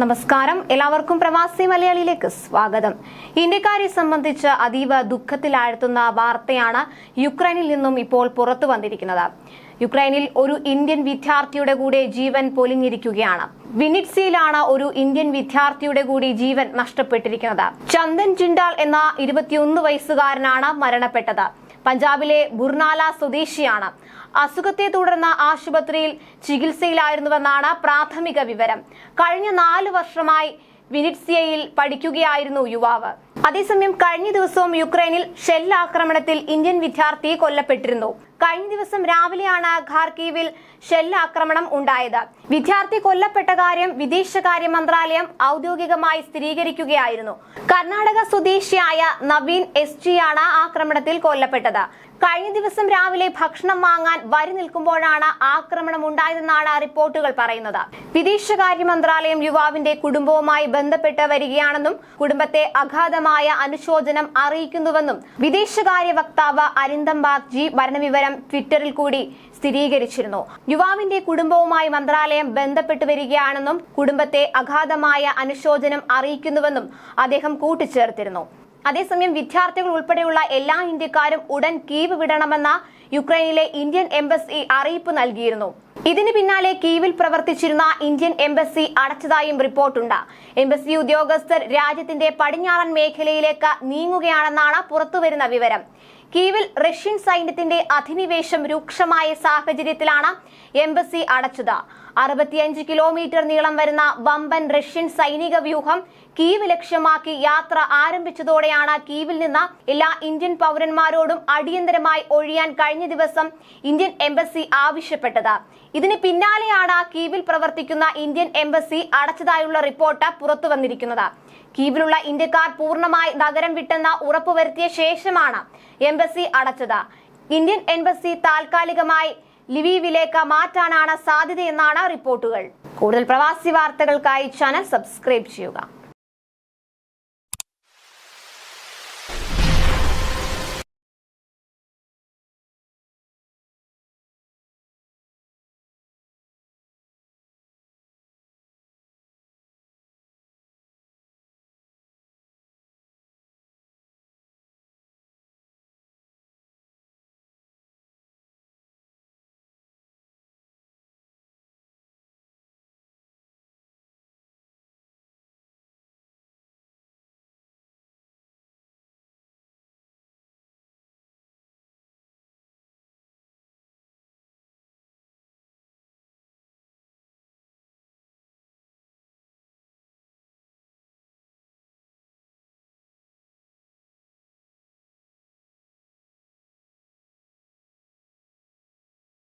നമസ്കാരം. എല്ലാവർക്കും പ്രവാസി മലയാളിയിലേക്ക് സ്വാഗതം. ഇന്ത്യക്കാരെ സംബന്ധിച്ച് അതീവ ദുഃഖത്തിലാഴ്ത്തുന്ന വാർത്തയാണ് യുക്രൈനിൽ നിന്നും ഇപ്പോൾ പുറത്തു വന്നിരിക്കുന്നത്. യുക്രൈനിൽ ഒരു ഇന്ത്യൻ വിദ്യാർത്ഥിയുടെ കൂടെ ജീവൻ പൊലിഞ്ഞിരിക്കുകയാണ്. വിനിറ്റ്സിയിലാണ് ഒരു ഇന്ത്യൻ വിദ്യാർത്ഥിയുടെ കൂടി ജീവൻ നഷ്ടപ്പെട്ടിരിക്കുന്നത്. ചന്ദൻ ജിണ്ടാൽ എന്ന ഇരുപത്തിയൊന്ന് വയസ്സുകാരനാണ് മരണപ്പെട്ടത്. പഞ്ചാബിലെ ബുർനാല സ്വദേശിയാണ്. അസുഖത്തെ തുടർന്ന് ആശുപത്രിയിൽ ചികിത്സയിലായിരുന്നുവെന്നാണ് പ്രാഥമിക വിവരം. കഴിഞ്ഞ നാല് വർഷമായി വിനിറ്റ്സിയയിൽ പഠിക്കുകയായിരുന്നു യുവാവ്. അതേസമയം കഴിഞ്ഞ ദിവസവും യുക്രൈനിൽ ഷെല്ലാക്രമണത്തിൽ ഇന്ത്യൻ വിദ്യാർത്ഥി കൊല്ലപ്പെട്ടിരുന്നു. കഴിഞ്ഞ ദിവസം രാവിലെയാണ് ഖാർക്കീവിൽ ഷെല്ലാക്രമണം ഉണ്ടായത്. വിദ്യാർത്ഥി കൊല്ലപ്പെട്ട കാര്യം വിദേശകാര്യ മന്ത്രാലയം ഔദ്യോഗികമായി സ്ഥിരീകരിക്കുകയായിരുന്നു. കർണാടക സ്വദേശിയായ നവീൻ എസ് ജിയാണ് ആക്രമണത്തിൽ കൊല്ലപ്പെട്ടത്. കഴിഞ്ഞ ദിവസം രാവിലെ ഭക്ഷണം വാങ്ങാൻ വരി നിൽക്കുമ്പോഴാണ് ആക്രമണം ഉണ്ടായതെന്നാണ് റിപ്പോർട്ടുകൾ പറയുന്നത്. വിദേശകാര്യ മന്ത്രാലയം യുവാവിന്റെ കുടുംബവുമായി ബന്ധപ്പെട്ട് വരികയാണെന്നും കുടുംബത്തെ അഗാധമായ അനുശോചനം അറിയിക്കുന്നുവെന്നും വിദേശകാര്യ വക്താവ് അരിന്ദം ബാഗ്ജി ഭരണവിവരം ട്വിറ്ററിൽ കൂടി സ്ഥിരീകരിച്ചിരുന്നു. യുവാവിന്റെ കുടുംബവുമായി മന്ത്രാലയം ബന്ധപ്പെട്ടു വരികയാണെന്നും കുടുംബത്തെ അഗാധമായ അനുശോചനം അറിയിക്കുന്നുവെന്നും അദ്ദേഹം കൂട്ടിച്ചേർത്തിരുന്നു. അതേസമയം വിദ്യാർത്ഥികൾ ഉൾപ്പെടെയുള്ള എല്ലാ ഇന്ത്യക്കാരും ഉടൻ കീവ് വിടണമെന്ന യുക്രൈനിലെ ഇന്ത്യൻ എംബസി അറിയിപ്പ് നൽകിയിരുന്നു. ഇതിന് പിന്നാലെ കീവിൽ പ്രവർത്തിച്ചിരുന്ന ഇന്ത്യൻ എംബസി അടച്ചതായും റിപ്പോർട്ടുണ്ട്. എംബസി ഉദ്യോഗസ്ഥർ രാജ്യത്തിന്റെ പടിഞ്ഞാറൻ മേഖലയിലേക്ക് നീങ്ങുകയാണെന്നാണ് പുറത്തുവരുന്ന വിവരം. കീവിൽ റഷ്യൻ സൈന്യത്തിന്റെ അധിനിവേശം രൂക്ഷമായ സാഹചര്യത്തിലാണ് എംബസി അടച്ചത്. അറുപത്തിയഞ്ച് കിലോമീറ്റർ നീളം വരുന്ന വമ്പൻ റഷ്യൻ സൈനിക വ്യൂഹം കീവ് ലക്ഷ്യമാക്കി യാത്ര ആരംഭിച്ചതോടെയാണ് കീവിൽ നിന്ന് എല്ലാ ഇന്ത്യൻ പൗരന്മാരോടും അടിയന്തരമായി ഒഴിയാൻ കഴിഞ്ഞ ദിവസം ഇന്ത്യൻ എംബസി ആവശ്യപ്പെട്ടത്. ഇതിന് പിന്നാലെയാണ് കീവിൽ പ്രവർത്തിക്കുന്ന ഇന്ത്യൻ എംബസി അടച്ചതായുള്ള റിപ്പോർട്ട് പുറത്തു വന്നിരിക്കുന്നത്. കീവിലുള്ള ഇന്ത്യക്കാർ പൂർണമായി നഗരം വിട്ടെന്ന് ഉറപ്പുവരുത്തിയ ശേഷമാണ് എംബസി അടച്ചത്. ഇന്ത്യൻ എംബസി താൽക്കാലികമായി ലിവീവിലേക്ക് മാറ്റാനാണ് സാധ്യതയെന്നാണ് റിപ്പോർട്ടുകൾ. കൂടുതൽ പ്രവാസി വാർത്തകൾക്കായി ചാനൽ സബ്സ്ക്രൈബ് ചെയ്യുക.